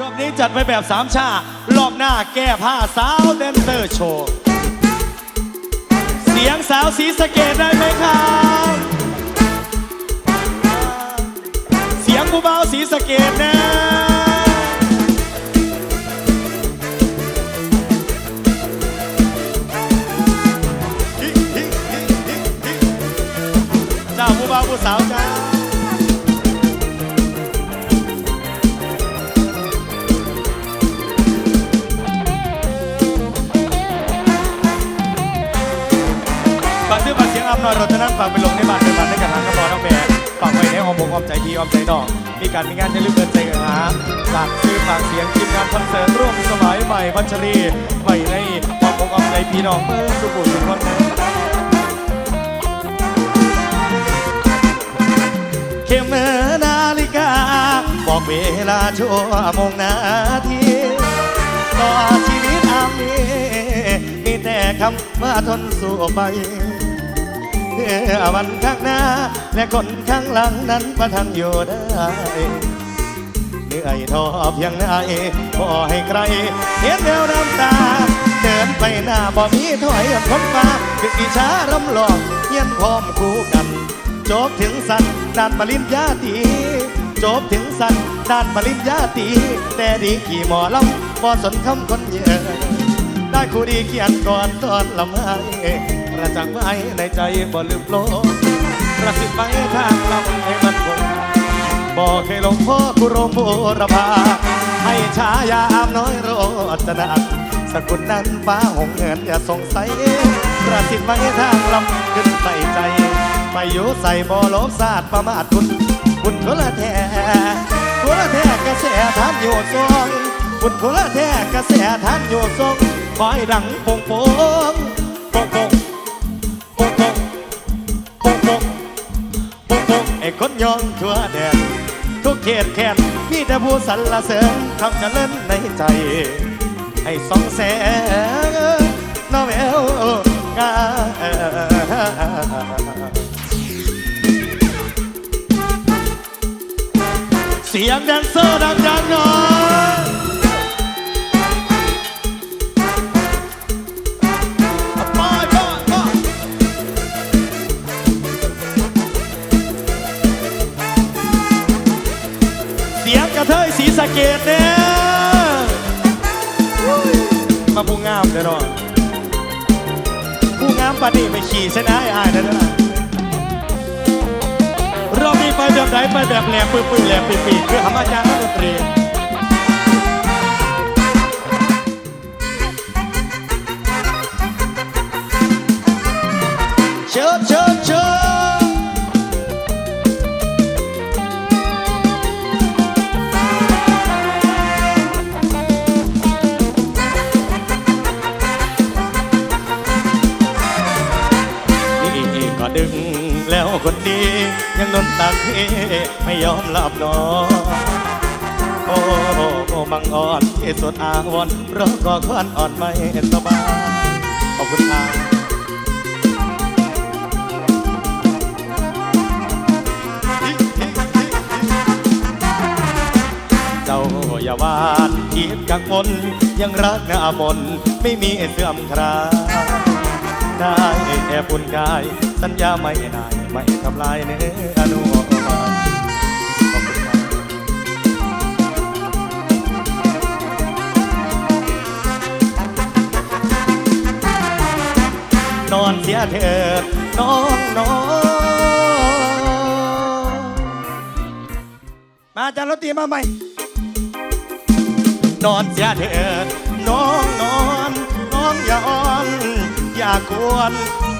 รอบนี้จัดไปแบบสามชา รอบหน้าแก้ผ้าสาวแดนเซอร์โชว์ เสียงสาวสีสะเกตได้ไหมครับ เสียงผู้เบาสีสะเกตนะเจ้าผู้เบาผู้สาวจ้า น่อยรถนั้นฝากไปลงในบ้านในบ้านในกระถางกระบอกน้องแบกฝากไว้ในหองบงออมใจพี่อมใจนอกมีการมีงานจะลืมเดินใจกันหาฝากซื้อฝากเสียงทีมงานคอนเสิร์ตร่วมสมัยใหม่พัชรีไว้ในหองบงออมใจพี่น้องเมื่อสุขุมทุกคนนะเข็มนาฬิกา บอกเวลาชั่วโมงนาทีต่อชีวิตอามีมีแต่คำว่าทนสู้ไป วันข้างหน้า และคนข้างหลังนั้นประทังอยู่ได้เหนื่อยท้อเพียงไหนขอให้ใครเห็นแววน้ำตา เดินไปหน้าบ่มีถอยคนฟ้าคืออิชารำหลอกเยียนพร้อมคู่กันจบถึงสันด้านปริญญาตีจบถึงสันด้านปริญญาตีแต่ดีขี่หมอลำบ่สนคำคนเยอะได้คู่ดีเขียนก่อนตอนลำไห้ ประจักษ์ไว้ในใจบ่ลืมโลกกระสิบไปทางลำให้มันคงบอกให้หลวงพ่อกุโรมโบรพาให้ชายาอามน้อยโรจนะสกุลนั้นฟ้าหงเงินอย่าสงสัยกระสิบไปทางลำขึ้นใส่ใจไปอยู่ใส่บ่อลบศาสตร์ประมาทคุณคุณคนละแท้คนละแท้กระแสทานอยู่ทรงคุณคนละแท้กระแสทานอยู่ทรงคอยดังโป่งโป่ง ไอ้คนยองทั่วแดนทุกเขตแค้นมีแต่ผู้สรรเสริญคำจะเล่นในใจ ให้สองแสงน้อแววงาเสียงแดนเซอร์ดังๆหน่อย สะเกดเนี่ยมาผู้งามเด้อผู้งามปานนี้ไม่ขี่เส้นอ้ายอายนะเด้อเรามีไปแบบไหนไปแบบแหลมปื้อๆแหลมปีๆคือทำอาจารย์นักดนตรี ไม่ยอมหลับนอนโอ้โอ้บังอ่อนที่สุดอาวรณ์รอก็ควันอ่อนไม่สบายขอบคุณครับเจ้าอย่าวานคิดกังวลยังรักหน้ามนไม่มีเสื่อมคราได้แอบปุ่นกาย สัญญาไม่นายไม่ทำลายเนื้อนุขอบ นอนเสียเถิดน้องน้องมาจารย์รถตีมาใหม่ นอนเสียเถิดน้องนอนน้องอย่าอ่อน อย่ากวน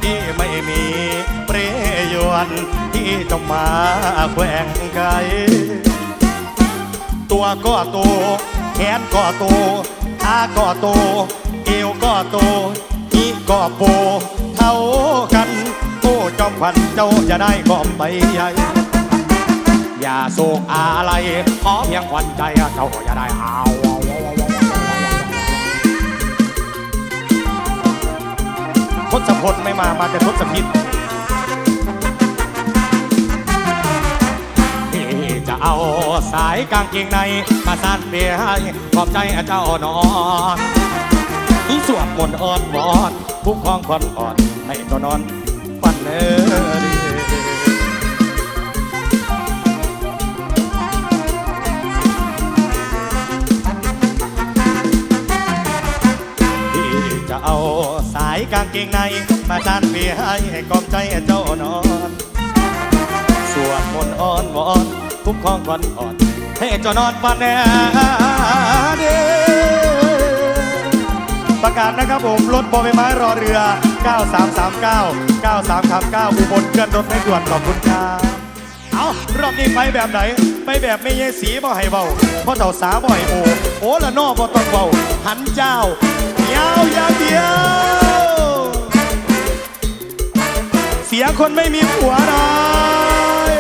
ที่ไม่มีเปรยวนที่ต้องมาแขวงไกลตัวก็โตแขนก็โตขาก็โตเอวก็โตอีก็โป เท่ากัน โอ้จอมขวัญเจ้าจะได้กอมใบใหญ่อย่าโศกอะไรขอเพียงขวัญใจเจ้าอย่าได้เอาทศพลไม่มามาแต่ทศพิษที่จะเอาสายกางเกงในมาสั้นเบียให้ขอบใจเจ้านอน สวดมนต์อ่อนวอนผู้คองคนอ่อนให้ตัวนอนฝันเออดีจะเอาสายกางเกงใน มาจานเปียให้กอบใจเจ้านอน สวดมนต์อ้อนวอน คุ้มครองควันอ่อน ให้เจ้านอนปันแน่ ประกาศนะครับผมรถบอใบไม้รอเรือ 9339 9339อุบลเคลื่อนรถไม่ด่วนขอบคุณครับเอารอบนี้ไปแบบไหนไปแบบไม่เยสีบ่ให้เบาพราะเต่าสาบ่ให้โอโอละนอบ่ต้องเบาหันเจ้ายาวยาวเดียวเสียคนไม่มีผัวหน่อย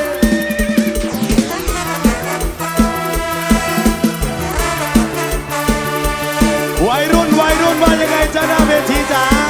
วัยรุ่น วัยรุ่นว่ายังไงจ้าหน้าเวทีจ้า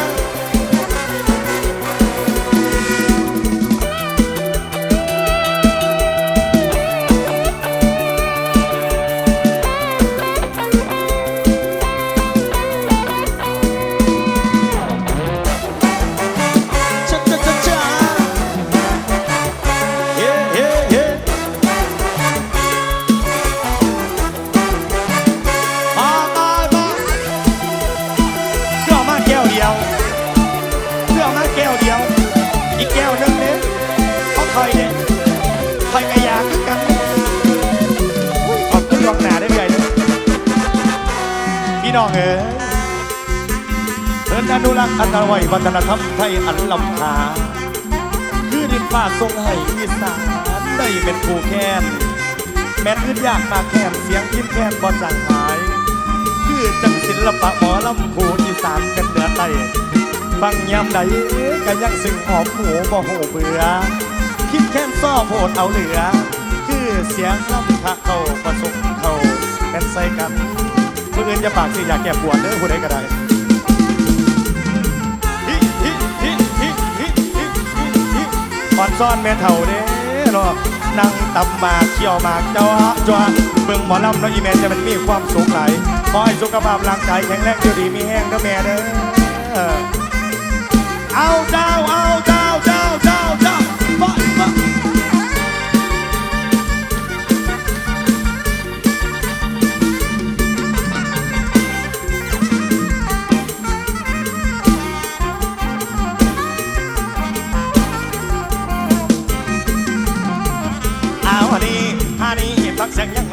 รักษ์อัตไว้วัฒนธรรมไทยอันล้ำคาคือดินฟ้าทรงให้อีสานได้เป็นผู้แค้นแม้นขึ้นยากมากแค้นเสียงพิมพ์แค้นบ่จางหาย คือจังศิลปะหมอลำผูอีสานเป็นเหนือไต้ฟังยามใดก็ยังซึ่งหอมหูบ่โหเบื่อพิมพ์แค้นซ้อโพดเอาเหลือ คือเสียงลำทะเข้าผสมเข้าเป็นใส่กันเพื่อนจะปากสิอยากแก้ปวดเด้อผู้ใดก็ได้ ซ่อนแม่เท่าเด้เนาะนั่งตำหมากเขี่ยวหมากเจ้าจ้าเบิ่งหมอลำเนาะอีแม่จะมันมีความสุขหลขอให้สุขภาพร่างกายแข็งแรงอยู่ดีมีแห้งเด้อแม่เด้อเอาเจ้าเอาเจ้า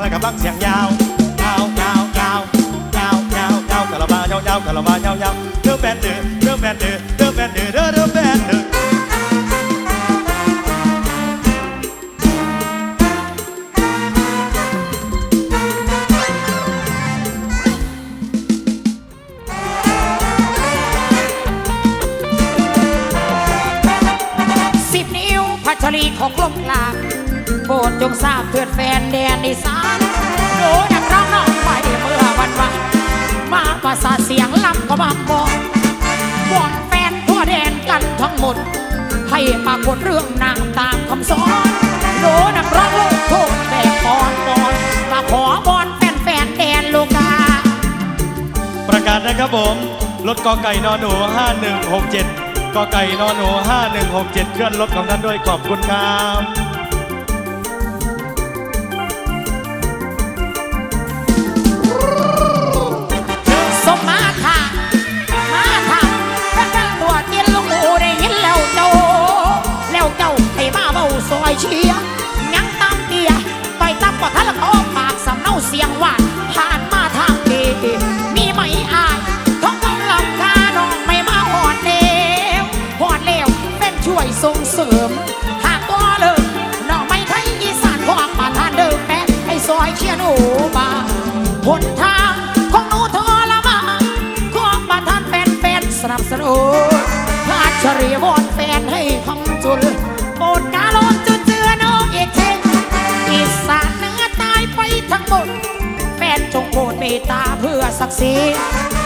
แล้วก็ฟังเสียงยาวเงาเงาเงาเงาเงาเงากะละบาเงาเงาวกะละบาเงาเงาวเด้อแบนเด้อเด้อแบนเด้อเด้อแบนเด้อเด้อเด้อแบนเด้อชรีของกลมกลาง ปรดจงทราบเถิดแฟนแดนอีสานโดนักร้องน้องไปเมื่อวันวานมาประสาเสียงลำก็มาบอกวอนแฟนทั่วแดนกันทั้งหมด ให้ปรากฏเรื่องนางตามคำสอนโดนักร้องลูกทุ่งแบบปอนปอนมาขอบอนแฟนแฟนแดนโลกา ประกาศนะครับผมรถกอไก่นอนหนู 5167กอไก่นอนหนู 5167 เคลื่อนรถของท่านด้วยขอบคุณครับ เชียยังตามเตียไปตับกว่าทะละออปากสำเนาเสียงหวานผ่านมาทางเดมีไหมอายท้องกำลังคาน้องไม่มาหอดเดียวหอดเร็วเป็นช่วยส่งเสริม หากตัวเลยน้องไม่ไทยอีสานของมาทานเดิมแม่ให้ซอยเชียหนูมาหนทางของหนูทรมานของมาทานแฟนแฟนสนับสนุนพาชรีวอนแฟนให้คำจุล นจงโปรดเมตตาเพื่อศักดิ์ศรี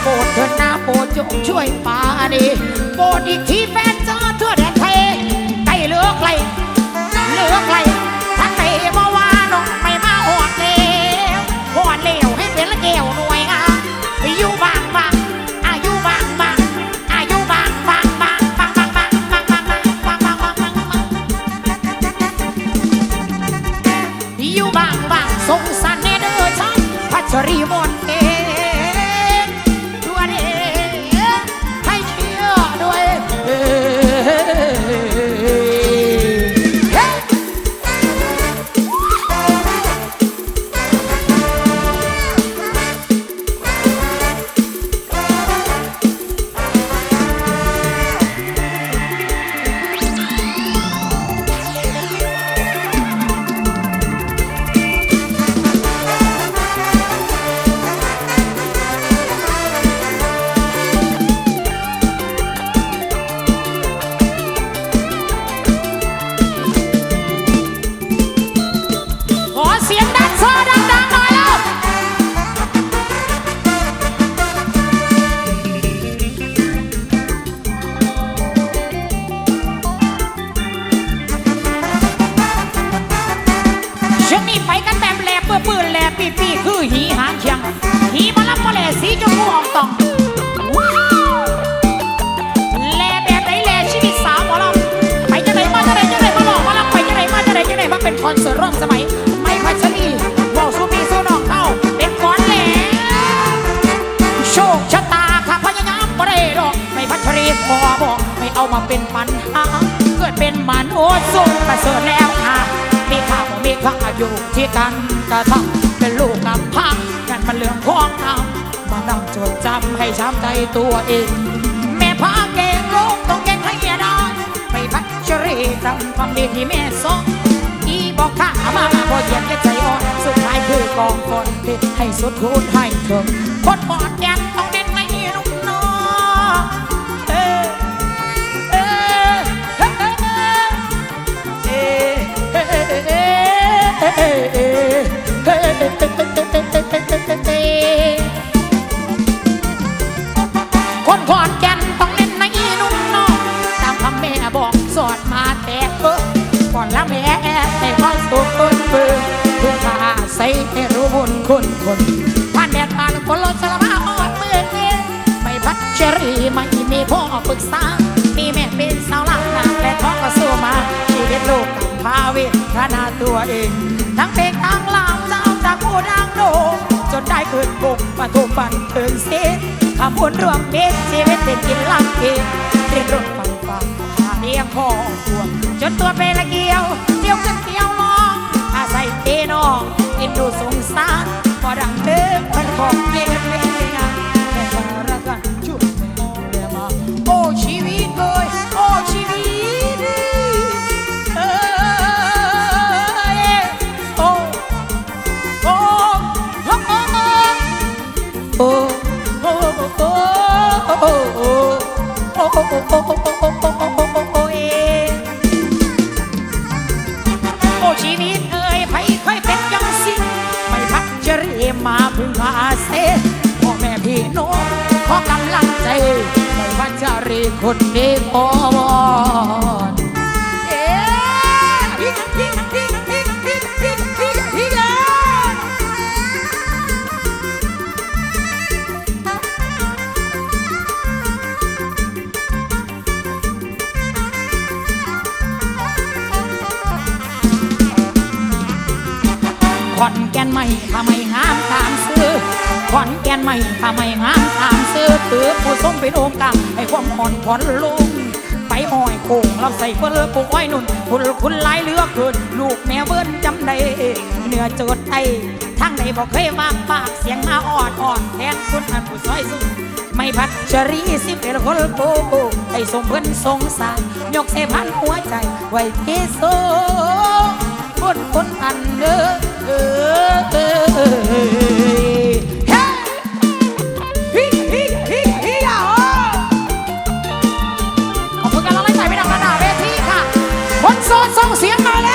โปรดเถิดหน้าโปรดจงช่วยปาดีโปรดอีกทีแฟนเจอทั่วแดนไทยใกล้เหลือไกลเหลือไกล ถ้าอยู่ที่กันกระทำเป็นลูกกับพังกันมันเหลืองของนำมานั่งจดจำให้ช้ำใจตัวเอง แม่พาเก่งลงต้องเก่งให้ไดอนไม่พัชรีทำความดีที่แม่สอนอีบอกข้ามาพอเย็นแค่ใจอ่อนสุดท้ายคือกองคนให้สุดคูนให้เธอคนอ่อนยังต้องเน้น คนคนผ่านแดดผ่านฝนลดสารพัดอดมือเย็นไม่พัดเชรีไม่มีพ่อปรึกษามีแม่เป็นสาวหลังนาและท้องก็สู้มาชีวิตลูกกับพาวิขนาตัวเอง ทั้งเพลงทั้งลาวสาวจากผู้ดังโด่งจนได้เกิดบุกปฐุมบันเทิงเสียคำพูดรวมเม็ดชีวิตเป็นกินลังเกเรียนรู้ฟังฟังเลี้ยงพ่อ โอชีวิตเอ่ยไผ่ค่อยเป็นยังสิไมพัดจรีมาพึ่งพาเซพ่อแม่พี่น้องขอกำลังใจ ไม่พัดจะรีคนนี้พอ ไม่ถ้าไม่งามตามซื้อขอนแก่นไม่ถ้าไม่งามตามซื้อถือผู้ส้มเป็นโองกลางให้ความอ่อนผ่อนลงไปอ้อยโค้งรับใส่เพื่อปลูกอ้อยนุ่นคุณคุณหลายเลือกเกินลูกแม่เบิ้นจำได้เนื้อโจดไอทั้งใดบอกเคยวางปากเสียงมาอ่อนอ่อนแทนคุณอันผู้ซอยสุดไม่พักชรีสิบเอ็ดคนโบให้สมเพิ่นสงสารยกเสพันหัวใจ ไว้เทโซคนคนอันเด้อ เออเออเฮ้ฮิฮิฮิฮิอะขอบคุณการร้องไล่ใส่ไปดังระดับเวทีค่ะ คนโสดส่งเสียงมาแล้ว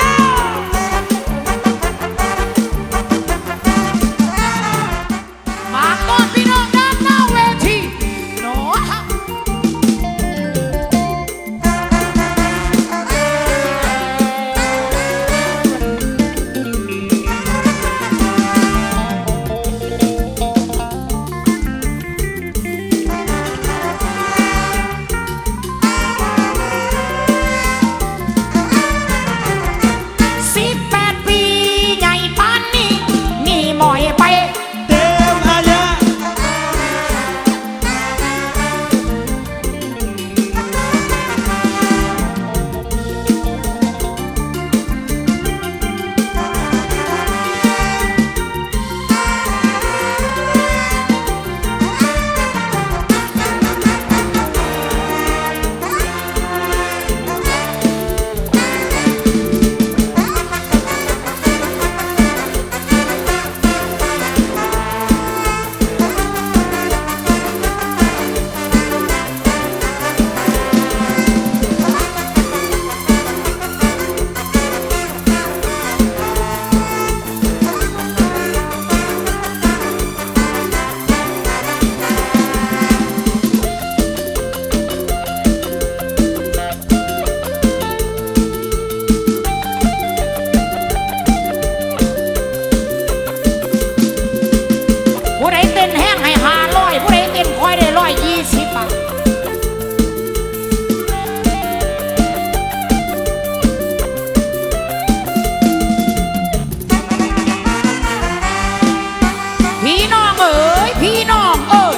พี่น้องเอ๋ย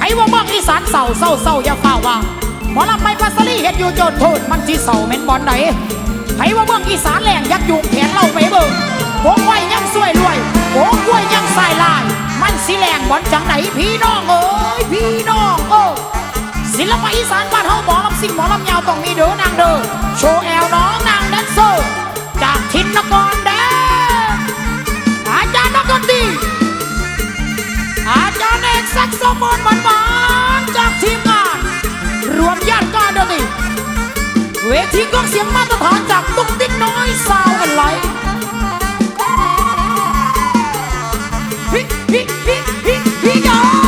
ให้ว่าเมืองอีสานเศร้าเศร้าเศร้าอย่าฝ่าว่าหมอลำไม่พัสลีเห็ดอยู่โจนโทษมันจีเศร้าเม็นบอลไหนให้ว่าเมืองอีสานแหลงยักยุงแขนเราไปเบิ่งโกงไว้ยังสวยรวยโกงกล้วยยังสายลาย มันสิแหลงบอลจังไหนพี่น้องเอ๋ยพี่น้องเอ๋ยศิลปะอีสานบ้านเฮาหมอลำซิ่งหมอลำยาวต้องมีเด้อนางเด้อโชว์แอลน้องนางแดนเซอร์จากทินนครแดนอาจารย์นักดนตรี อาจารย์เอกแซกโซโฟนบานมันๆจากทีมงาน รวมญาติการดนตรีเวทีกองเสียงมาตรฐานจากตุ๊กติ๊กน้อยสาวกันไหลฮิฮิฮิฮิฮิยอ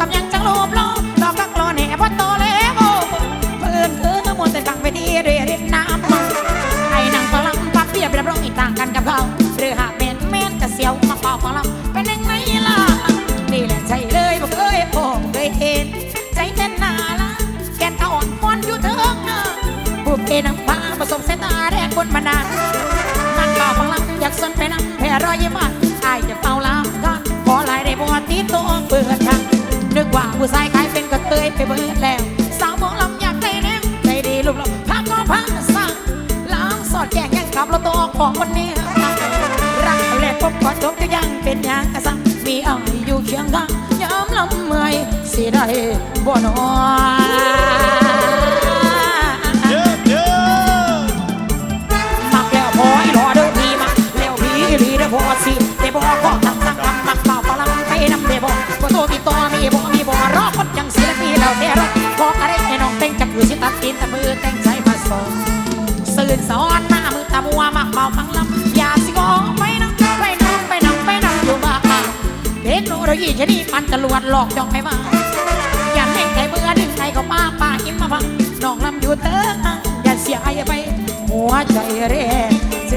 กับยังจังโลบล้อดอกกักรอแหน่พอโตแล้วเพื่อนคือมวนแต่ฟังไปดีเรียรินน้ำไอ้นางฝรั่งพักเปียบรับรองอีกต่างกันกับเขาหรือหากเป็นแม่นกะเสียวมาเป่าฝรั่งเป็นยังไงล่ะนี่แหละใจเลยบ่เคยพบเคยเห็นใจเต้นหนาละแกนตอ่อนฟอนอยู่เถิงนะผู้เป็นน้ำฟ้าผสมเสายตาแดงบนมานานมันเป่าฟังลังอยากสนไปนั่งแผ่รอยยิ้มอะอา ผู้ชายขายเป็นกระเตยไปเบิดแล้ว สาวหมองลำอยากได้แนวใจดีลูกหลอกพักก็พักสั่งล้างสอดแกงยังขับรถตัวของวันนี้ รักแรกพบก่อนจบก็ยังเป็นอย่างกระสังมีอายอยู่เคียงข้างยามลำเมื่อยสิได้บ่นอน สิละพี่แล้วแต่รอขอะไรให้น้องเต้งจับอยู่สิตัดตีนแต่มือเต้งใจมาสอนสื่นสอนหน้ามือตามัวมักเป่าฟังลำอย่าสิงอไปนังไปนังไปนังไปนังอยู่บ้านเทคโนโลยีชนิดมันจะลวนหลอกจองไม่มาอย่าเล่นใจเบื่อดึงใจเขาป้าป้าอิ่มมาพังน้องลำอยู่เถอะอย่าเสียไอ้ไป หัวใจเร่เจ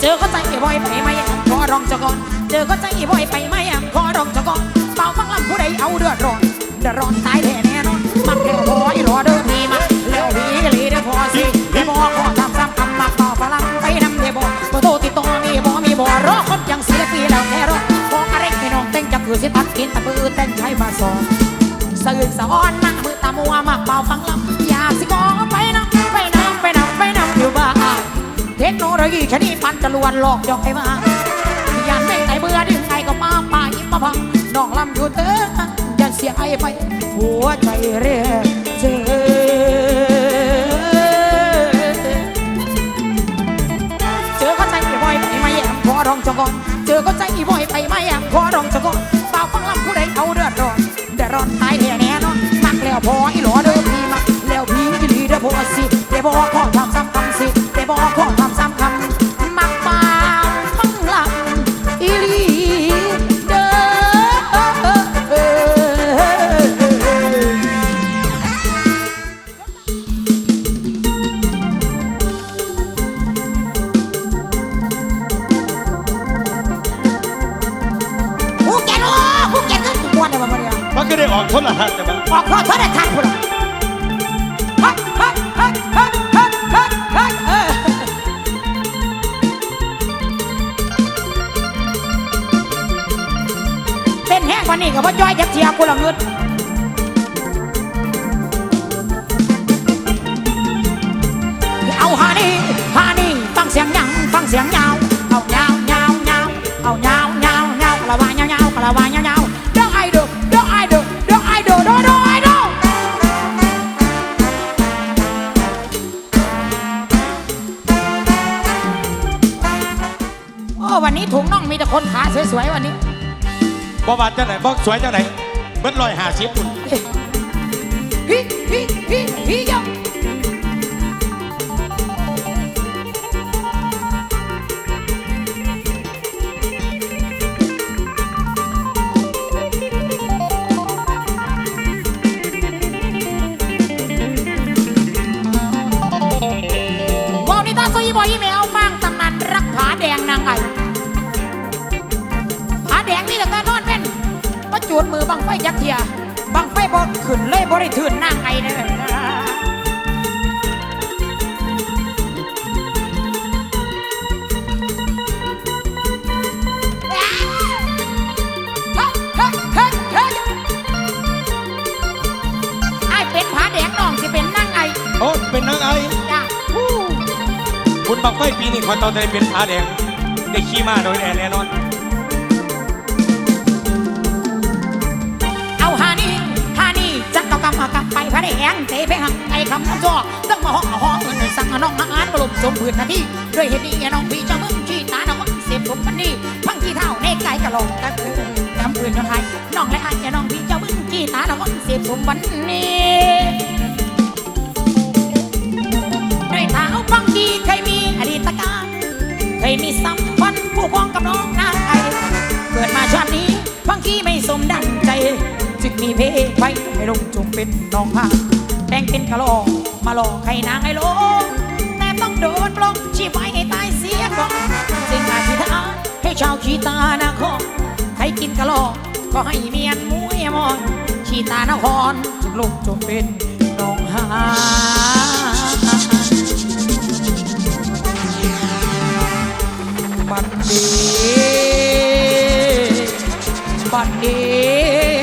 เจอก็ใจอีบ่อยไปไหมอะขอร้องเจะก่อน เจอก็ใจบ่อยไปไหมอะขอร้องเจะก่อนเป่าฟังลำผู้ใดเอาเดือดร้อนเดือดร้อนตายแท้แน่นอนมักเร็วพออีหลอเดินดีมาเร็วพีกะลีเด้อพอสิเดียวบอกขอทำซ้ำคำมักเป่าฟังไปนำเดียวบอกบ่โตติดต่อมีบ่มีบ่รอคนยังเสียปีแล้วแค่รอขออะไรให้น้องเต้งจับคือสิตัดกินตะปือเต้งใช้มาสอนสื่นสอนหน้ามือตามัวมากเป่าฟังลำอยากสิขอไปนะไปนะไปนะไปนะอยู่บ้านเทคโนโลยีชนิดพันจะลวนหลอกยอกให้มา มาพังน้องลำอยู่เถอะอย่าเสียไอไป หัวใจเรียกเจอเจอก็ใจอีบ่อยไปไม่แยมขอรองจงก่อนเจอก็ใจอีบ่อยไปไม่แยมขอรองจงก่อน ร ถุงน่องมีแต่คนขาสวยๆวันนี้บ่บาดจังไหนบ่สวยจังไหนเบิดร้อยห้าสิบคุณฮิฮิฮิฮิยะ แดงนี่แต่แต่นอนเป็นมาจูดมือบังไฟยักเทียบังไฟบอขึ้นเลยบริทืนนางไอเลยไอเป็นผาแดงน้องสิเป็นนางไอโอ้เป็นนางไอจ้าคุณบังไฟปีนี้คอยตอนได้เป็นผาแดงได้ขี่ม้าโดยแน่แน่นอน ไปพระแดงเตะไปหักไอคำน้ำจอกต้องมาห้องห้องเงินสั่งน้องมาอ่านบรมสมพื้นนาทีด้วยเหตุนี้น้องพี่เจ้ามึงขี้ตาน้องเสียบผมปันนี่พังขี้เท่าในไก่กะโหลกตะคือจำปืนจนไทยน้องและอันน้องพี่เจ้ามึงขี้ตาน้องเสียบผมปันนี่ด้วยเท้าพังขี้เคยมีอดีตการเคยมีสัมพันธ์ผู้พ้องกับน้องนางไอเกิดมาชาตินี้บางทีไม่สมดังใจ จึงมีเพศไฟให้ลงจงเป็นน้องพาแต่งเป็นกะโหลกมาหลอกให้นางไอ้ลงแต่ต้องโดนปลงชีพไว้ให้ตายเสียก่อนจึงอธิษฐานให้ชาวขีตานครใครกินกะโหลกก็ให้เมียนมุ้ยมอนขีตานครจึงลงจงเป็นน้องหาบัดนี้บัดนี้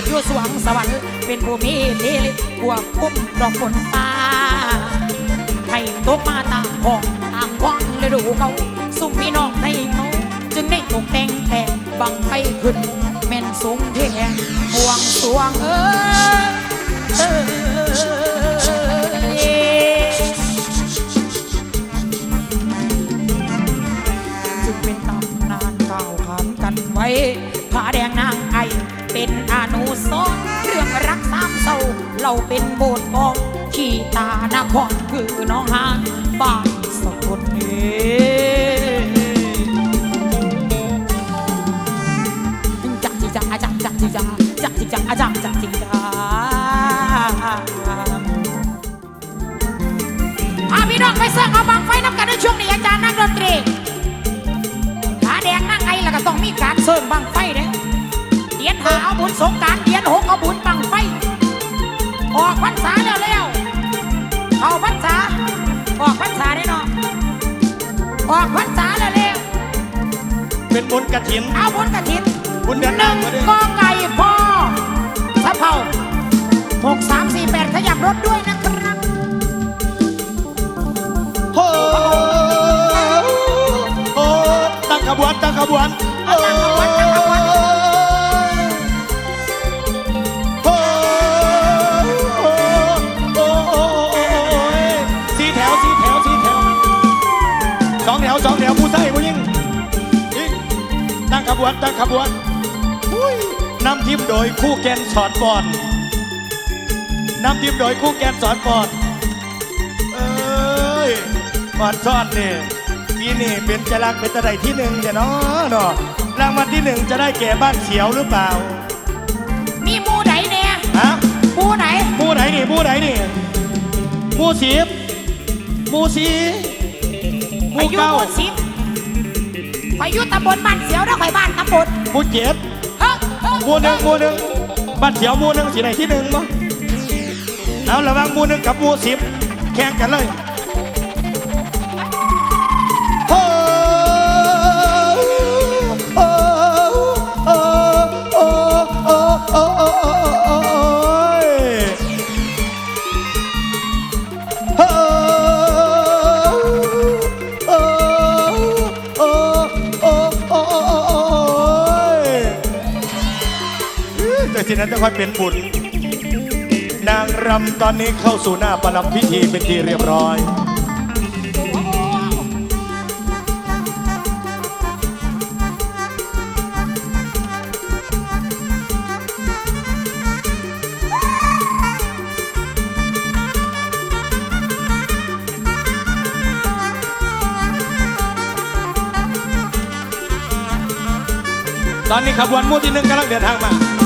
ดอยู่สวงสวรรค์เป็นผู้มีลีลิควกคุมดอกฝนตาให้ตกมาตามห้องตามวังฤดูเขาสุขพี่น้องในเขาจึงได้ตกแต่งแต่งบังไฟขึ้นแม่นสูงเทียงห่วงสวงเออเออ เราเป็นโบสถ์ของขี่ตานครคือน้องหานบ้า บวนตั้งขบวนอุ้ยนำทีมโดยคู่แกนสอนบอลนำทีมโดยคู่แกนสอนบอลเอ้ยบอลซ่อนนี่ปีนี้เป็นจะรักเป็นตะไดที่หนึ่งจะเนาะเนาะรางวัลที่หนึ่งจะได้แก่บ้านเขียวหรือเปล่ามีหมูไหนเนี่ยฮะหมูไหนหมู่ไหนนี่หมู่ไหนนี่หมู่สิบหมู่สีหไปมู่อยู่เก้าหมู่สิบ ไปอยู่ตำบลบ้านเสียวแล้วไปบ้านตำบลหมู่เจ็ดเฮ้ยเฮ้ยหมู่หนึ่งหมู่หนึ่งบ้านเขียวหมู่หนึ่งสีไหนที่หนึ่งมั้งเอาระหวังหมู่หนึ่งกับหมู่สิบแข่งกันเลย จะค่อยเป็นบุญ นางรำตอนนี้เข้าสู่หน้าประลับพิธีเป็นที่เรียบร้อย ตอนนี้ขบวนมู่ที่หนึ่งกำลังเดินทางมา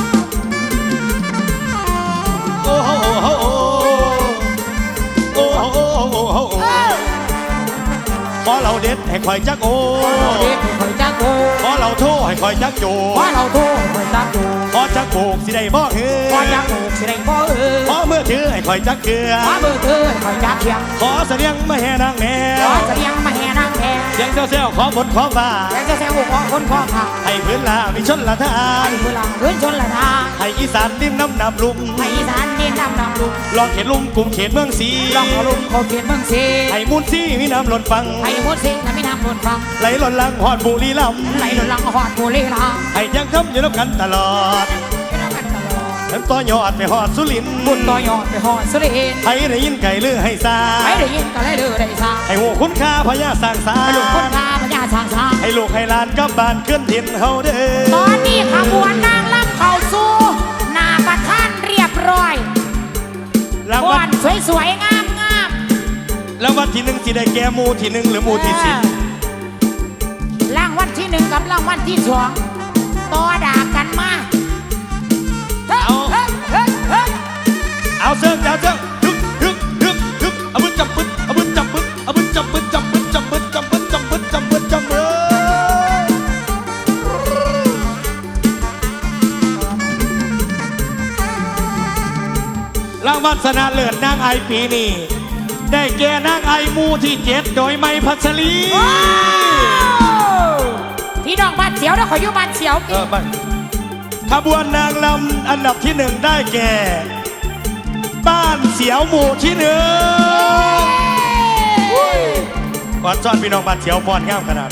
ขอเราเด็ดให้คอยจักโอเด็กคอยจักโกขอเราโทให้คอยจักโจขอเราโทษคอยจักโกขอจักโบกสิได้บ่เฮืขอจักโกสิได บ่เออขอเมื่อถือให้คอยจักเกลือขอเบอร์เธอคอยจักเทียงขอเสลียงมาแห่นางแมขอวเสลียงมาแห่นางแพงเสียงเจ้าเซลขอบนขอฟ้าแกจะแซวขอคนขอขาให้พื้นลามีชนละทาไอ้นเวลาเฮ้ยชนละทางให้อีสานริมน้ำนำลุมไอ้อีสานดินดำดำลุงลองเขตลุมกลุ่มเขตเมืองสีลองเอาลุงเขาเขียนเมืองเสีให้มุนซี่มีน้ำหล่นฟังไอ้มดเสียงนั้นไม่นำหล่นฟังไหลหล่นลังหอดบุรีลไหลหล่นลังหอดโมเลลาำให้ยังคำอยู่น้ำกันตลอดไม่ต้องกันต ลอดทั้งต่อยอดไปหอดสุรินทร์บุญต่อยอดไปหอดสุรินทร์ให้ได้ยินไก่ลือให้ซาไม่ได้ยินก็เลยเดือได้ซาให้หัวคุณค่าพญาสร้างสาให้ลูกคนพาพญาสร้างสาให้ลูกให้หลานกลับบ้านขึ้นถิ่นเฮาเด้ตออนนี้ขบวนนางรับเข้าสู่หน้าประธานเรียบร้อยรางก่วัอลนสวยๆงามงามรางวัลที่หนึ่งสิได้แก่หมูที่หนึ่งหรือหมูที่สิบรางวัลที่หนึ่งกับรางวัลที่สองต่อด่ากันมาเอา เอาเสื้อจ้าเสื้อฮึบฮึบฮึบฮึบเอาบึ้จับบึ้เอาบึ้จับบึ้เอาบึ้จับบึ้จับบึ้จับบึ้จับบึ้จับบึ้จับบึ้จับบึ้รางวัลชนะเลิศนางไอปีนี้ได้แก่นางไอมูที่เจ็ดโดยไม่พัชรีพี่น้องบ้านเสียวนะขออยู่บ้านเสียวเออไปขบวนนางลำอันดับที่หนึ่งได้แก่ บ้านเสียวหมู่ที่หนึ่งก่อนซ่อนพี่น้องบ้านเสียวฟอนงามขนาด